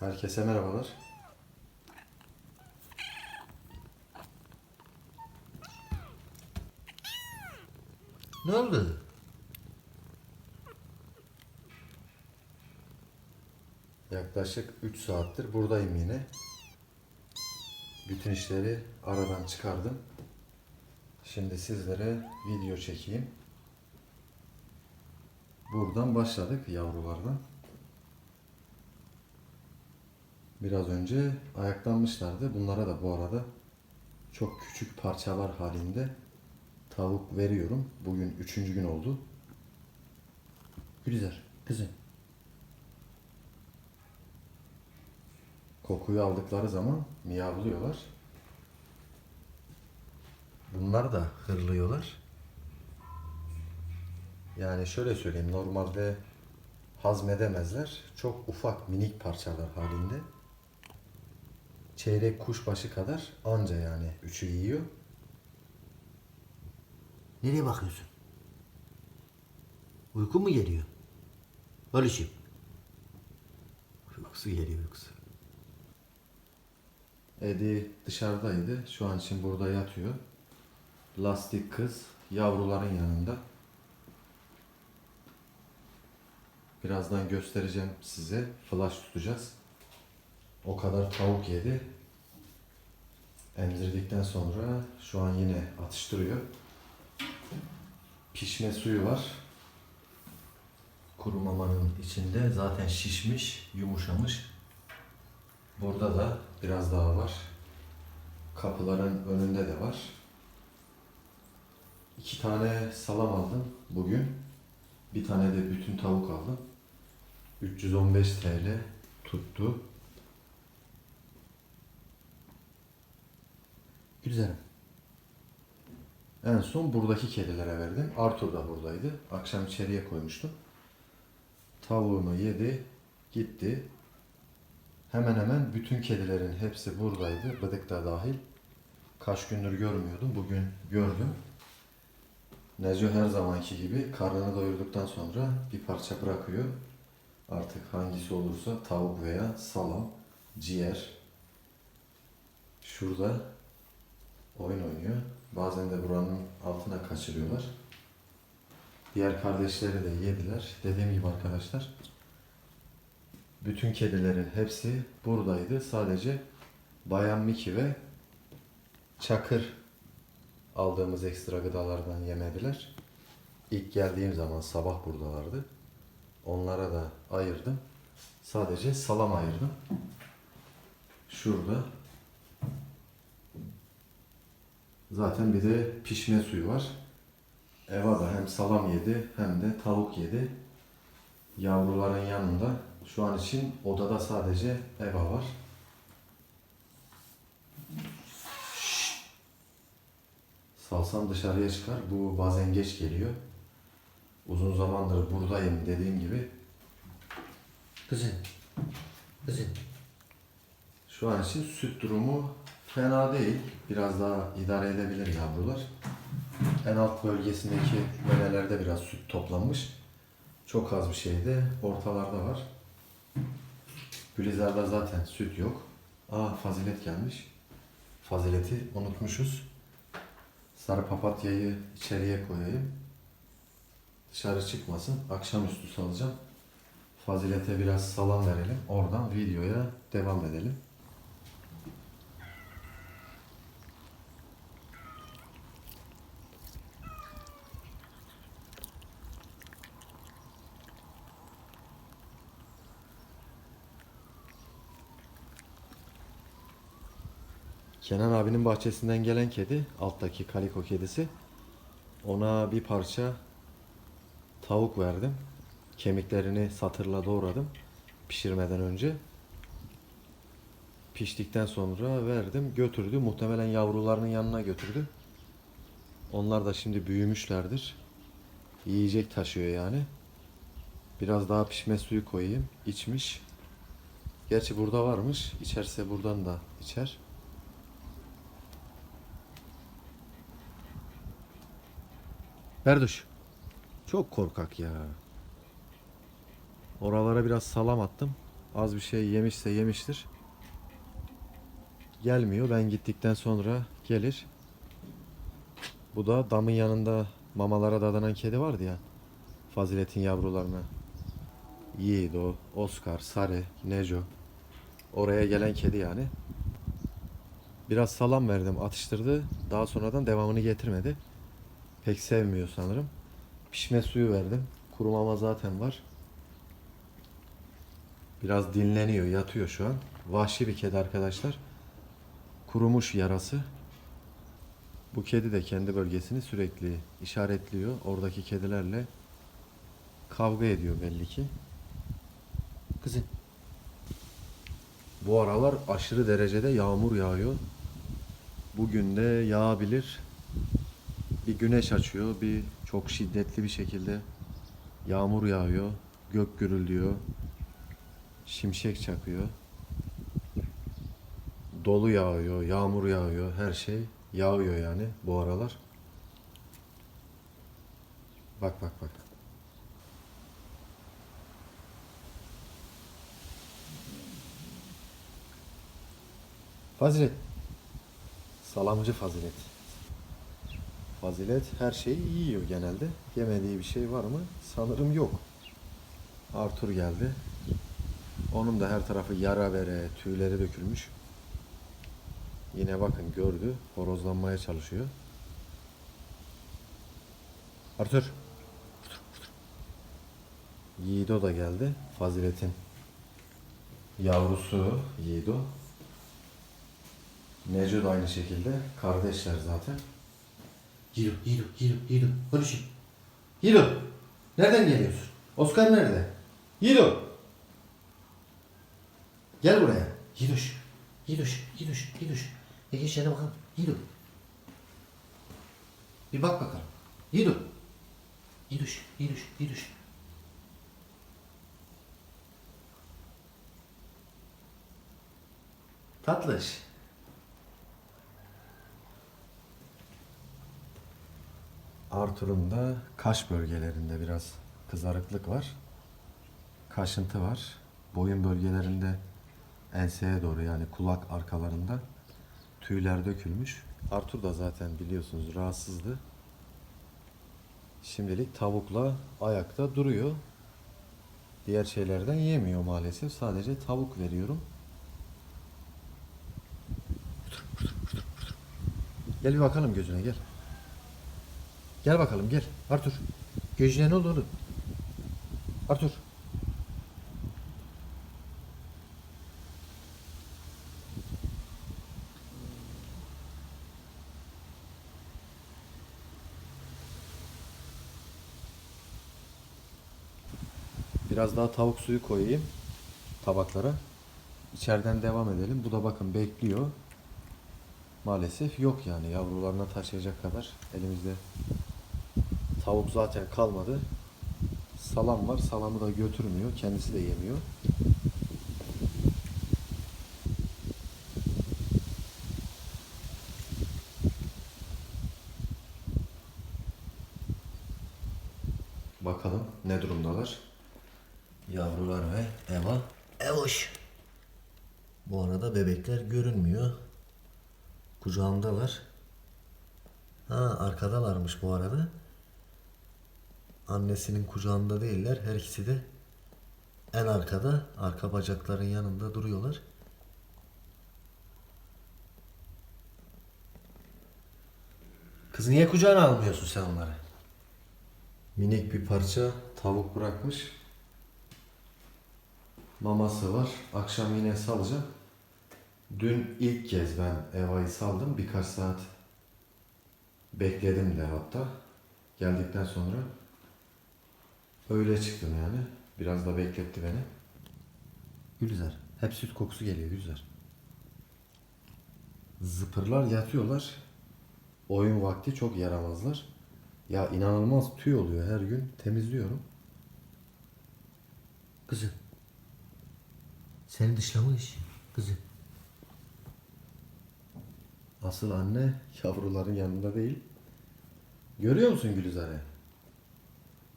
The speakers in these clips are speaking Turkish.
Herkese merhabalar. Ne oldu? Yaklaşık 3 saattir buradayım yine. Bütün işleri aradan çıkardım. Şimdi sizlere video çekeyim. Buradan başladık yavrulardan. Biraz önce ayaklanmışlardı. Bunlara da bu arada çok küçük parçalar halinde tavuk veriyorum. Bugün üçüncü gün oldu. Gülizar, kızım. Kokuyu aldıkları zaman miyavlıyorlar. Bunlar da hırlıyorlar. Yani şöyle söyleyeyim normalde hazmedemezler. Çok ufak minik parçalar halinde. Çeyrek kuşbaşı kadar anca yani üçü yiyor. Nereye bakıyorsun? Uyku mu geliyor? Barış'ım. Uykusu geliyor uykusu. Edi dışarıdaydı. Şu an için burada yatıyor. Lastik kız yavruların yanında. Birazdan göstereceğim size. Flash tutacağız. O kadar tavuk yedi. Emzirdikten sonra şu an yine atıştırıyor. Pişme suyu var. Kuru mamanın içinde zaten şişmiş, yumuşamış. Burada da biraz daha var. Kapıların önünde de var. İki tane salam aldım bugün. Bir tane de bütün tavuk aldım. 315 TL tuttu. Güzelim. En son buradaki kedilere verdim. Arthur da buradaydı. Akşam içeriye koymuştum. Tavuğunu yedi, gitti. Hemen hemen bütün kedilerin hepsi buradaydı. Bıdık da dahil. Kaç gündür görmüyordum. Bugün gördüm. Neco her zamanki gibi karnını doyurduktan sonra bir parça bırakıyor. Artık hangisi olursa tavuk veya salam, ciğer. Şurada. Bazen de buranın altına kaçırıyorlar. Diğer kardeşleri de yediler. Dediğim gibi arkadaşlar bütün kedilerin hepsi buradaydı. Sadece Bayan Miki ve Çakır aldığımız ekstra gıdalardan yemediler. İlk geldiğim zaman sabah buradalardı. Onlara da ayırdım. Sadece salam ayırdım. Şurada. Zaten bir de pişme suyu var. Eva da hem salam yedi hem de tavuk yedi. Yavruların yanında şu an için odada sadece Eva var. Salsam dışarıya çıkar. Bu bazen geç geliyor. Uzun zamandır buradayım dediğim gibi. Kızım. Kızım. Şu an için süt durumu fena değil. Biraz daha idare edebilir yavrular. En alt bölgesindeki menelerde biraz süt toplanmış. Çok az bir şeydi. Ortalarda var. Gülizar'da zaten süt yok. Aa fazilet gelmiş. Fazileti unutmuşuz. Sarı papatyayı içeriye koyayım. Dışarı çıkmasın. Akşamüstü salacağım. Fazilete biraz salam verelim. Oradan videoya devam edelim. Kenan abinin bahçesinden gelen kedi, alttaki kaliko kedisi. Ona bir parça tavuk verdim. Kemiklerini satırla doğradım pişirmeden önce. Piştikten sonra verdim, götürdü. Muhtemelen yavrularının yanına götürdü. Onlar da şimdi büyümüşlerdir. Yiyecek taşıyor yani. Biraz daha pişme suyu koyayım. İçmiş. Gerçi burada varmış. İçerse buradan da içer. Berduş. Çok korkak ya. Oralara biraz salam attım. Az bir şey yemişse yemiştir. Gelmiyor. Ben gittikten sonra gelir. Bu da damın yanında mamalara dadanan kedi vardı ya. Fazilet'in yavrularına. Yiğido, Oscar, Sarı, Neco. Oraya gelen kedi yani. Biraz salam verdim, atıştırdı. Daha sonradan devamını getirmedi. Pek sevmiyor sanırım. Pişme suyu verdim. Kuru mama zaten var. Biraz dinleniyor, yatıyor şu an. Vahşi bir kedi arkadaşlar. Kurumuş yarası. Bu kedi de kendi bölgesini sürekli işaretliyor. Oradaki kedilerle kavga ediyor belli ki. Kızım. Bu aralar aşırı derecede yağmur yağıyor. Bugün de yağabilir. Bir güneş açıyor, bir çok şiddetli bir şekilde yağmur yağıyor, gök gürülüyor, şimşek çakıyor. Dolu yağıyor, yağmur yağıyor, her şey yağıyor yani bu aralar. Bak bak bak. Fazilet. Salamcı Fazilet. Fazilet her şeyi yiyor genelde. Yemediği bir şey var mı? Sanırım yok. Arthur geldi. Onun da her tarafı yara bere, tüyleri dökülmüş. Yine bakın gördü, horozlanmaya çalışıyor. Arthur. Yiğido da geldi. Fazilet'in yavrusu Yiğido. Neco da aynı şekilde. Kardeşler zaten. Yiğido, Yiğido, Yiğido, Yiğido. Barış'ım. Yiğido. Nereden geliyorsun? Oscar nerede? Yiğido! Gel buraya. Yiğidoş. Yiğidoş, Yiğidoş, Yiğidoş. E geç bakalım. Yiğido. Bir bak bakalım. Yiğido. Yiğidoş, Yiğidoş, Yiğidoş. Tatlış. Arthur'un da kaş bölgelerinde biraz kızarıklık var. Kaşıntı var. Boyun bölgelerinde enseye doğru yani kulak arkalarında tüyler dökülmüş. Arthur da zaten biliyorsunuz rahatsızdı. Şimdilik tavukla ayakta duruyor. Diğer şeylerden yemiyor maalesef. Sadece tavuk veriyorum. Gel bir bakalım gözüne gel. Gel bakalım gel. Artur. Gözüne ne oldu oğlum? Artur. Biraz daha tavuk suyu koyayım tabaklara. İçeriden devam edelim. Bu da bakın bekliyor. Maalesef yok yani yavrularına taşıyacak kadar elimizde tavuk zaten kalmadı. Salam var. Salamı da götürmüyor. Kendisi de yemiyor. Bakalım ne durumdalar. Yavrular ve Eva. Evoş. Bu arada bebekler görünmüyor. Kucağımdalar. Ha arkadalarmış bu arada. Annesinin kucağında değiller. Her ikisi de en arkada. Arka bacakların yanında duruyorlar. Kız niye kucağına almıyorsun sen onları? Minik bir parça tavuk bırakmış. Maması var. Akşam yine salacağım. Dün ilk kez ben Eva'yı saldım. Birkaç saat bekledim de hatta. Geldikten sonra öyle çıktım yani. Biraz da bekletti beni. Gülizar. Hep süt kokusu geliyor Gülizar. Zıpırlar yatıyorlar. Oyun vakti çok yaramazlar. Ya inanılmaz tüy oluyor her gün. Temizliyorum. Kızım. Seni dışlamış. Kızım. Asıl anne yavruların yanında değil. Görüyor musun Gülizar'ı?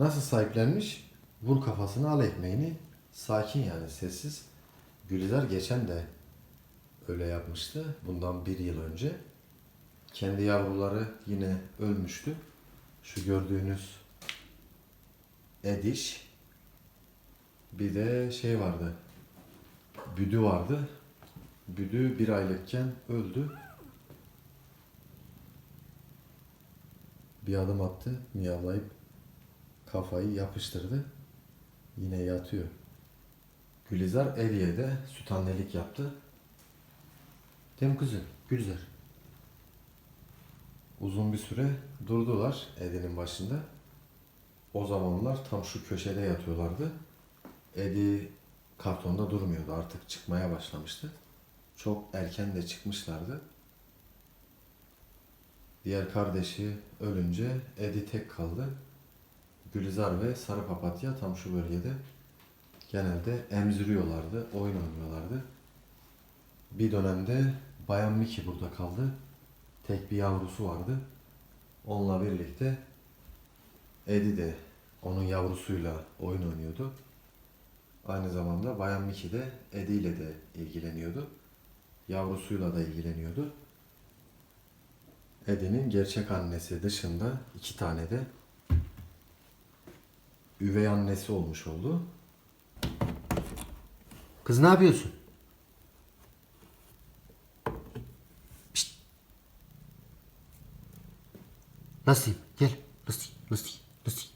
Nasıl sahiplenmiş? Vur kafasını al ekmeğini. Sakin yani sessiz. Gülizar geçen de öyle yapmıştı. Bundan bir yıl önce. Kendi yavruları yine ölmüştü. Şu gördüğünüz Ediş. Bir de şey vardı. Büdü vardı. Büdü bir aylıkken öldü. Bir adım attı. Miyavlayıp kafayı yapıştırdı. Yine yatıyor. Gülizar Eliye'de süt annelik yaptı. Değil mi kızım? Gülizar. Uzun bir süre durdular Edi'nin başında. O zamanlar tam şu köşede yatıyorlardı. Edi kartonda durmuyordu artık çıkmaya başlamıştı. Çok erken de çıkmışlardı. Diğer kardeşi ölünce Edi tek kaldı. Gülizar ve Sarı Papatya tam şu bölgede genelde emziriyorlardı, oyun oynuyorlardı. Bir dönemde Bayan Miki burada kaldı. Tek bir yavrusu vardı. Onunla birlikte Edi de onun yavrusuyla oyun oynuyordu. Aynı zamanda Bayan Miki de Edi ile de ilgileniyordu. Yavrusuyla da ilgileniyordu. Edi'nin gerçek annesi dışında iki tane de üvey annesi olmuş oldu. Kız ne yapıyorsun? Pişt. Nasıl? Gel. Nasıl? Nasıl? Nasıl?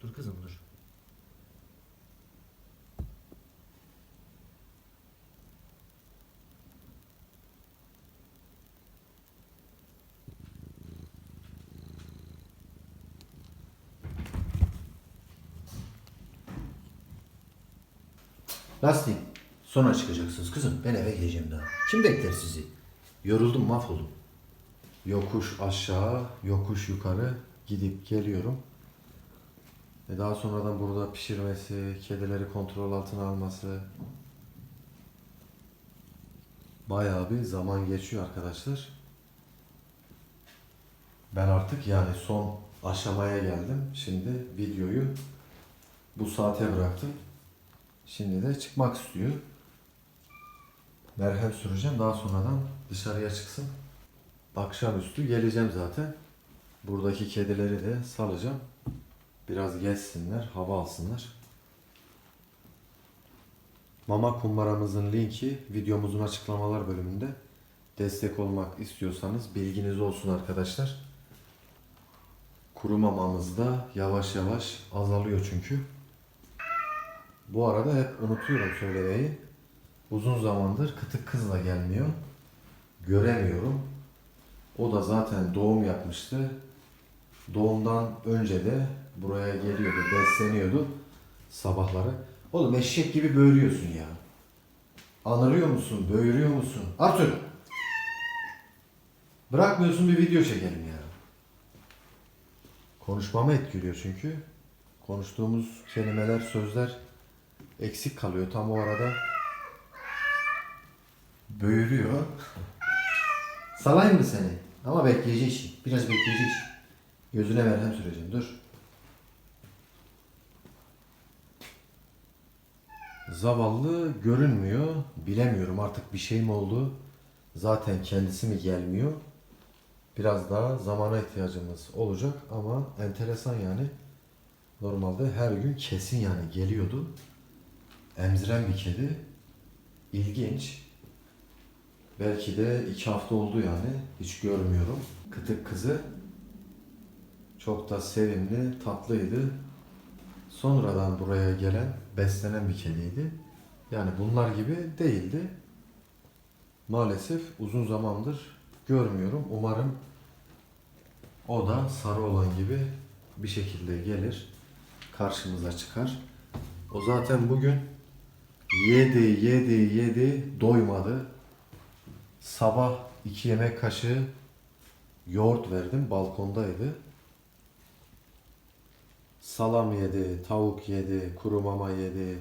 Dur kızım dur. Diyeyim? Sonra çıkacaksınız kızım. Ben eve geleceğim daha. Kim bekler sizi? Yoruldum mahvoldum. Yokuş aşağı, yokuş yukarı gidip geliyorum. E daha sonradan burada pişirmesi, kedileri kontrol altına alması bayağı bir zaman geçiyor arkadaşlar. Ben artık yani son aşamaya geldim. Şimdi videoyu bu saate bıraktım. Şimdi de çıkmak istiyor. Merhem süreceğim. Daha sonradan dışarıya çıksın. Akşamüstü geleceğim zaten. Buradaki kedileri de salacağım. Biraz gezsinler, hava alsınlar. Mama kumbaramızın linki videomuzun açıklamalar bölümünde. Destek olmak istiyorsanız bilginiz olsun arkadaşlar. Kuru mamamız da yavaş yavaş azalıyor çünkü. Bu arada hep unutuyorum söylemeyi. Uzun zamandır kıtık kızla gelmiyor. Göremiyorum. O da zaten doğum yapmıştı. Doğumdan önce de buraya geliyordu, besleniyordu sabahları. Oğlum eşek gibi böğürüyorsun ya. Anırıyor musun, böğürüyor musun? Artur! Bırakmıyorsun bir video çekelim ya. Konuşmamı etkiliyor çünkü. Konuştuğumuz kelimeler, sözler eksik kalıyor tam o arada. Böğürüyor. Salayım mı seni? Ama bekleyeceksin. Biraz bekleyeceksin. Gözüne merhem süreceğim. Dur. Zavallı görünmüyor. Bilemiyorum artık bir şey mi oldu? Zaten kendisi mi gelmiyor? Biraz daha zamana ihtiyacımız olacak ama enteresan yani. Normalde her gün kesin yani geliyordu. Emziren bir kedi. İlginç. Belki de iki hafta oldu yani. Hiç görmüyorum. Kıtık kızı. Çok da sevimli, tatlıydı. Sonradan buraya gelen, beslenen bir kediydi. Yani bunlar gibi değildi. Maalesef uzun zamandır görmüyorum. Umarım o da sarı olan gibi bir şekilde gelir. Karşımıza çıkar. O zaten bugün yedi, yedi, yedi, doymadı. Sabah iki yemek kaşığı yoğurt verdim. Balkondaydı. Salam yedi, tavuk yedi, kuru mama yedi,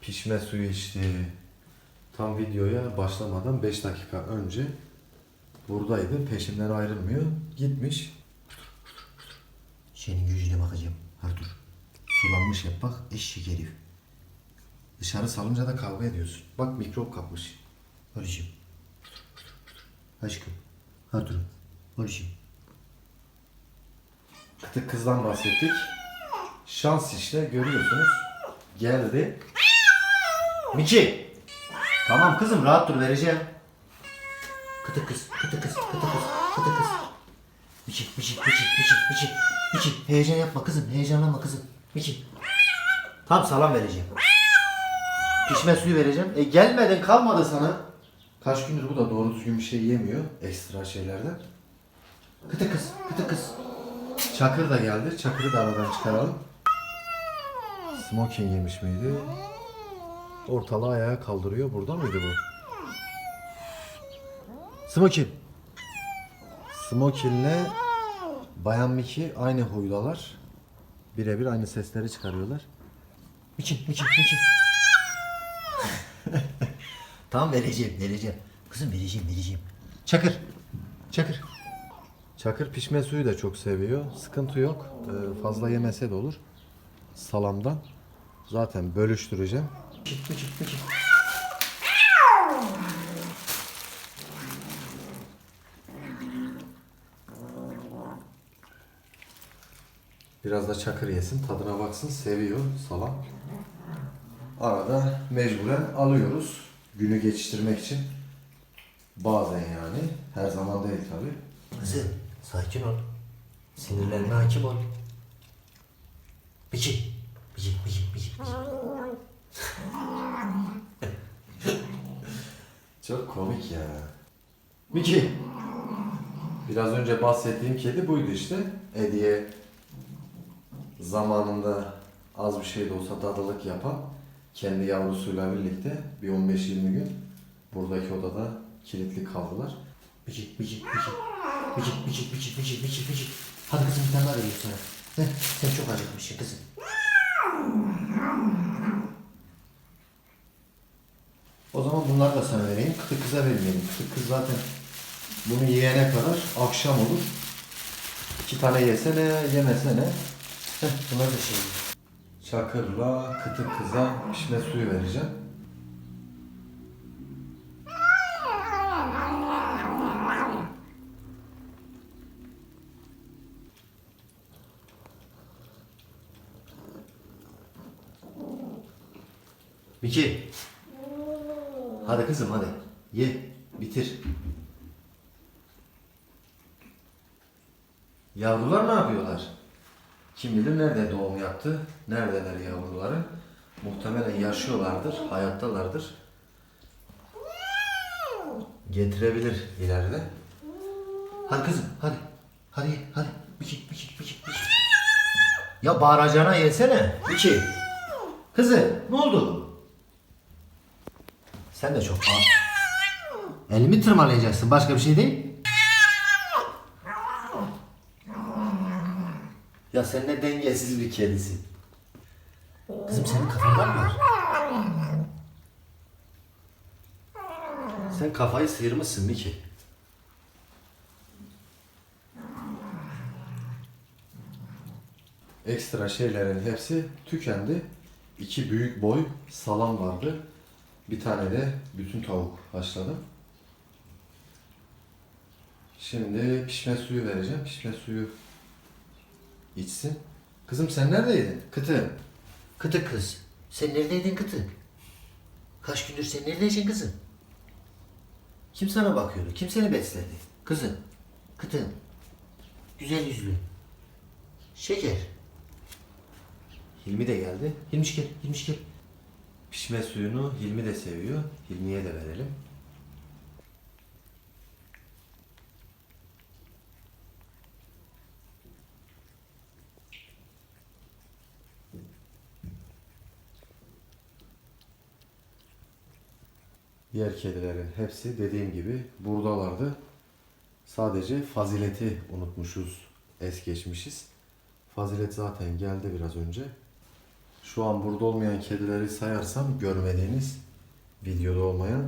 pişme suyu içti. Tam videoya başlamadan 5 dakika önce Buradaydı. Peşimden ayrılmıyor. Gitmiş. Senin yüzüne bakacağım. Artur. Sulanmış yap bak eşek herif. Dışarı salınca da kavga ediyorsun. Bak mikrop kapmış. Barış'ım. Aşkım. Artur. Barış'ım. Kıtık kızdan bahsettik. Şans işte görüyorsunuz. Geldi. Miki. Tamam kızım rahat dur vereceğim. Kıtı kız, kıtı kız, kıtı kız, kıtı kız. Miki, Miki, Miki, Miki, Miki. Miki heyecan yapma kızım, heyecanlanma kızım. Miki. Tam salam vereceğim. Pişme suyu vereceğim. E gelmeden kalmadı sana. Kaç gündür bu da doğru düzgün bir şey yemiyor. Ekstra şeylerden. Kıtı kız, kıtı kız. Çakır da geldi. Çakır'ı da aradan çıkaralım. Smoking yemiş miydi? Ortalığı ayağa kaldırıyor. Burada mıydı bu? Smoking. Smoking'le Bayan Miki aynı huydalar. Birebir aynı sesleri çıkarıyorlar. Miki, Miki, Miki. Tamam vereceğim, vereceğim. Kızım vereceğim, vereceğim. Çakır, Çakır. Çakır pişme suyu da çok seviyor. Sıkıntı yok. Ee, fazla yemese de olur. Salamdan. Zaten bölüştüreceğim. Miki, Miki, Miki. Biraz da çakır yesin, tadına baksın, seviyor salam. Arada mecburen alıyoruz. Günü geçiştirmek için. Bazen yani. Her zaman değil tabi. Kızım sakin ol. Sinirlerine hakim ol. Miki, Miki, Miki, Miki. Çok komik ya. Miki. Biraz önce bahsettiğim kedi buydu işte. Ediye zamanında az bir şey de olsa dadılık yapan kendi yavrusuyla birlikte bir 15-20 gün buradaki odada kilitli kaldılar. Miki, Miki, Miki. Miki, Miki, Miki, Miki, Miki, Miki. Hadi kızım bir tane daha vereyim sana. Sen çok acıkmışsın kızım. O zaman bunları da sana vereyim. Kıtı kıza vermeyelim. Kıtı kız zaten bunu yiyene kadar akşam olur. İki tane yesene, yemesene. Heh, bunlar da şey. Çakırla kıtı kıza pişme suyu vereceğim. Miki. Hadi kızım hadi. Ye, bitir. Yavrular ne yapıyorlar? Kim bilir nerede doğum yaptı, neredeler yavruları. Muhtemelen yaşıyorlardır, hayattalardır. Getirebilir ileride. Hadi kızım hadi. Hadi hadi. Miki, Miki, Miki, Miki. Ya bağıracağına yesene. Miki. Kızım ne oldu? Sen de çok bağır. Elimi tırmalayacaksın başka bir şey değil. Ya sen ne dengesiz bir kedisin. Kızım senin kafanda mı var? Sen kafayı sıyırmışsın Miki. Ekstra şeylerin hepsi tükendi. İki büyük boy salam vardı. Bir tane de bütün tavuk haşladım. Şimdi pişme suyu vereceğim. Pişme suyu içsin. Kızım sen neredeydin? Kıtı. Kıtı kız. Sen neredeydin kıtı? Kaç gündür sen neredeydin kızım? Kim sana bakıyordu? Kim seni besledi? Kızım. Kıtım. Güzel yüzlü. Şeker. Hilmi de geldi. Hilmiş gel. Hilmiş gel. Pişme suyunu Hilmi de seviyor. Hilmi'ye de verelim. Diğer kedilerin hepsi dediğim gibi buradalardı. Sadece fazileti unutmuşuz, es geçmişiz. Fazilet zaten geldi biraz önce. Şu an burada olmayan kedileri sayarsam görmediğiniz videoda olmayan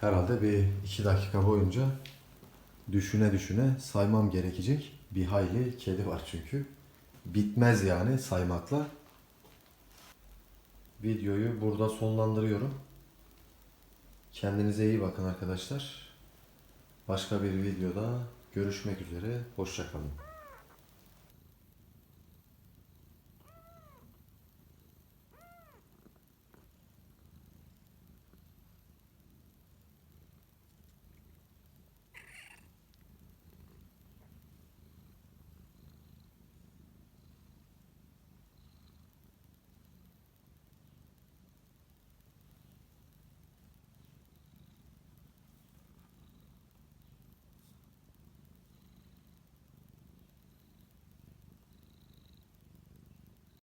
herhalde bir iki dakika boyunca düşüne düşüne saymam gerekecek. Bir hayli kedi var çünkü. Bitmez yani saymakla. Videoyu burada sonlandırıyorum. Kendinize iyi bakın arkadaşlar. Başka bir videoda görüşmek üzere. Hoşçakalın.